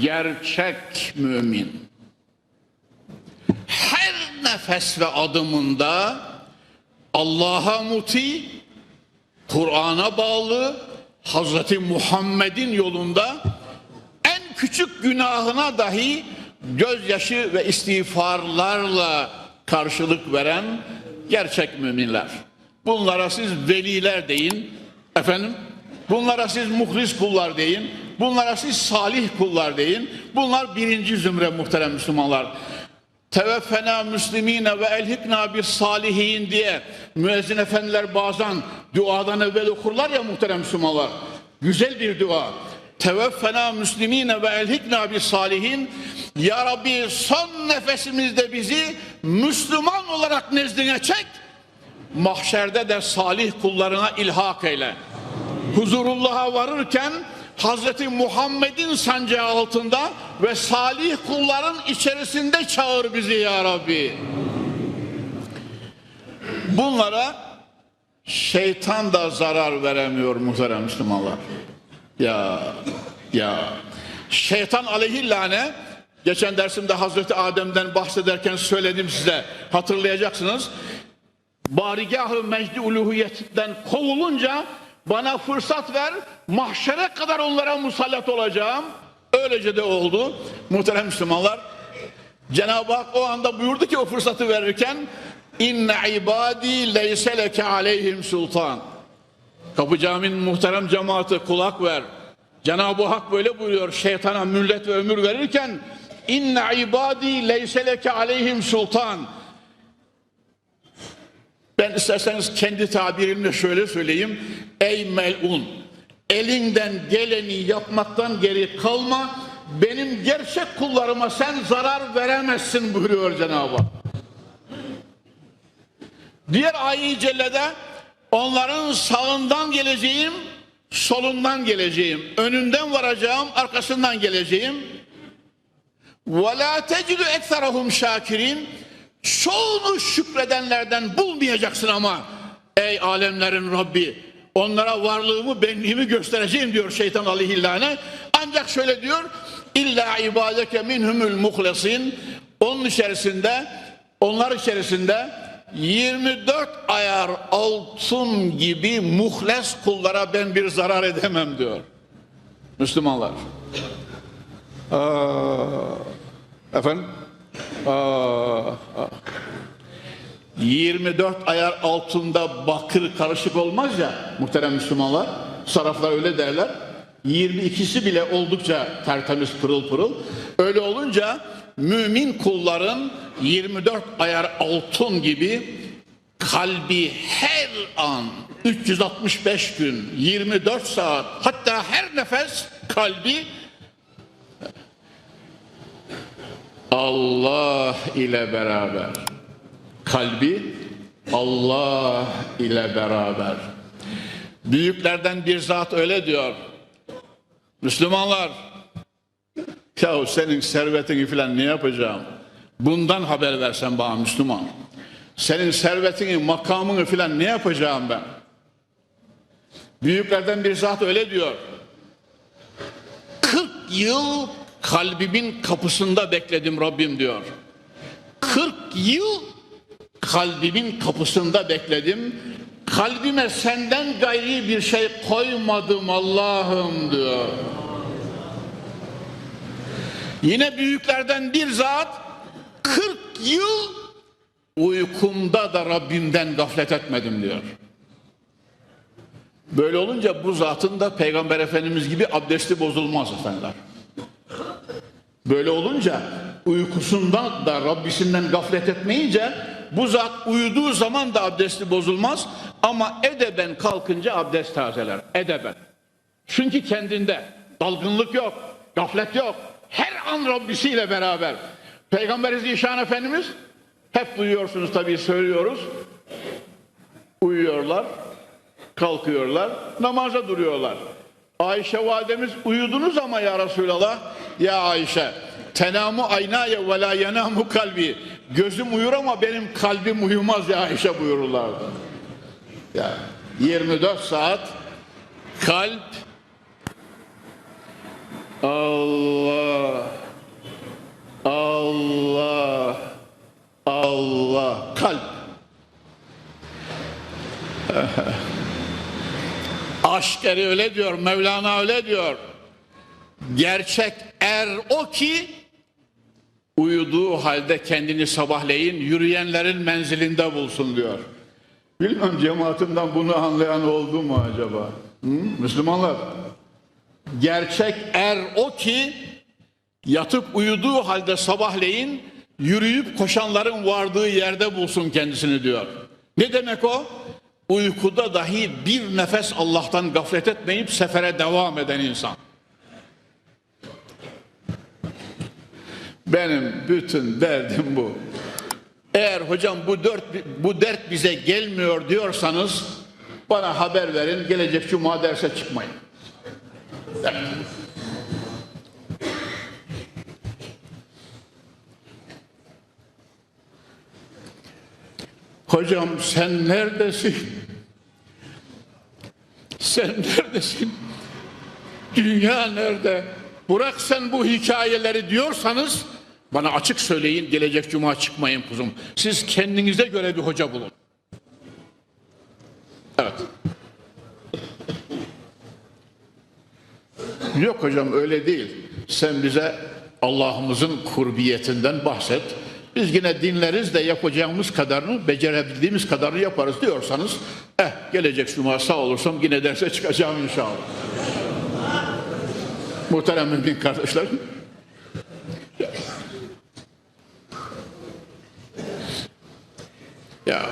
gerçek mümin. Her nefes ve adımında Allah'a muti, Kur'an'a bağlı, Hazreti Muhammed'in yolunda en küçük günahına dahi gözyaşı ve istiğfarlarla karşılık veren gerçek müminler. Bunlara siz veliler deyin. Efendim? Bunlara siz muhlis kullar deyin. Bunlara siz salih kullar deyin. Bunlar birinci zümre muhterem Müslümanlar. Teveffena müslimine ve elhikna bir salihin diye müezzin efendiler bazen duadan evvel okurlar ya muhterem Müslümanlar. Güzel bir dua. Teveffena müslimine ve elhikna bir salihin. Ya Rabbi son nefesimizde bizi Müslüman olarak nezdine çek. Mahşerde de salih kullarına ilhak eyle. Huzurullah'a varırken Hazreti Muhammed'in sancağı altında ve salih kulların içerisinde çağır bizi ya Rabbi. Bunlara şeytan da zarar veremiyor muhterem Müslümanlar. Ya ya şeytan aleyhillâne geçen dersimde Hazreti Adem'den bahsederken söyledim size hatırlayacaksınız. Barigahı mecdi uluhiyetten kovulunca bana fırsat ver mahşere kadar onlara musallat olacağım. Öylece de oldu. Muhterem Müslümanlar Cenab-ı Hak o anda buyurdu ki o fırsatı verirken inne ibadi leyse leke aleyhim sultan. Kapı Camii'nin muhterem cemaati kulak ver. Cenab-ı Hak böyle buyuruyor şeytana müllet ve ömür verirken inne ibadi leyse leke aleyhim sultan. Ben isterseniz kendi tabirimle şöyle söyleyeyim. Ey melun elinden geleni yapmaktan geri kalma. Benim gerçek kullarıma sen zarar veremezsin buyuruyor Cenab-ı Hak. Diğer ayet-i cellede onların sağından geleceğim, solundan geleceğim, önünden varacağım, arkasından geleceğim. وَلَا تَجِدُ اَكْثَرَهُمْ şakirin. Çoğunu şükredenlerden bulmayacaksın ama ey alemlerin Rabbi onlara varlığımı benliğimi göstereceğim diyor şeytan aleyhillâne. Ancak şöyle diyor illa ibadeke minhumul muhlesin onun içerisinde onlar içerisinde 24 ayar altın gibi muhles kullara ben bir zarar edemem diyor. Müslümanlar. Aa, efendim? Aa, aa. 24 ayar altında bakır karışık olmaz ya muhterem Müslümanlar. Saraflar öyle derler. 22'si bile oldukça tertemiz pırıl pırıl. Öyle olunca mümin kulların 24 ayar altın gibi kalbi her an 365 gün 24 saat hatta her nefes kalbi Allah ile beraber. Kalbi Allah ile beraber. Büyüklerden bir zat öyle diyor. Müslümanlar yahu senin servetini filan ne yapacağım? Bundan haber versen bana Müslüman. Senin servetini makamını filan ne yapacağım ben? Büyüklerden bir zat öyle diyor. 40 yıl kalbimin kapısında bekledim Rabbim diyor 40 yıl kalbimin kapısında bekledim. Kalbime senden gayri bir şey koymadım Allah'ım diyor. Yine büyüklerden bir zat 40 yıl uykumda da Rabbimden gaflet etmedim diyor. Böyle olunca bu zatın da Peygamber Efendimiz gibi abdesti bozulmaz efendiler. Böyle olunca uykusundan da Rabbisinden gaflet etmeyince bu zat uyuduğu zaman da abdesti bozulmaz ama edeben kalkınca abdest tazeler. Edeben. Çünkü kendinde dalgınlık yok, gaflet yok. Her an Rabbisiyle beraber. Peygamber Zişan Efendimiz hep duyuyorsunuz tabii söylüyoruz. Uyuyorlar, kalkıyorlar, namaza duruyorlar. Ayşe validemiz uyudunuz ama ya Resulallah. Ya Ayşe tenamu aynaye ve la yenamu kalbi. Gözüm uyur ama benim kalbim uyumaz ya Ayşe buyururlardı. Ya 24 saat kalp Allah Allah Allah kalp Askeri öyle diyor, Mevlana öyle diyor. Gerçek er o ki uyuduğu halde kendini sabahleyin yürüyenlerin menzilinde bulsun diyor. Bilmem cemaatimden bunu anlayan oldu mu acaba? Hı? Müslümanlar. Gerçek er o ki yatıp uyuduğu halde sabahleyin yürüyüp koşanların vardığı yerde bulsun kendisini diyor. Ne demek o? Uykuda dahi bir nefes Allah'tan gaflet etmeyip sefere devam eden insan. Benim bütün derdim bu. Eğer hocam bu dört bu dert bize gelmiyor diyorsanız bana haber verin. Gelecek cuma derse çıkmayın. Evet. Hocam sen neredesin? Sen neredesin? Dünya nerede? Bırak sen bu hikayeleri diyorsanız bana açık söyleyin gelecek cuma çıkmayın kuzum. Siz kendinize göre bir hoca bulun. Evet. Yok hocam öyle değil. Sen bize Allah'ımızın kurbiyetinden bahset. Biz yine dinleriz de yapacağımız kadarını, becerebildiğimiz kadarını yaparız diyorsanız, eh gelecek cuma sağ olursam yine derse çıkacağım inşallah. Muhterem mümin kardeşlerim. Ya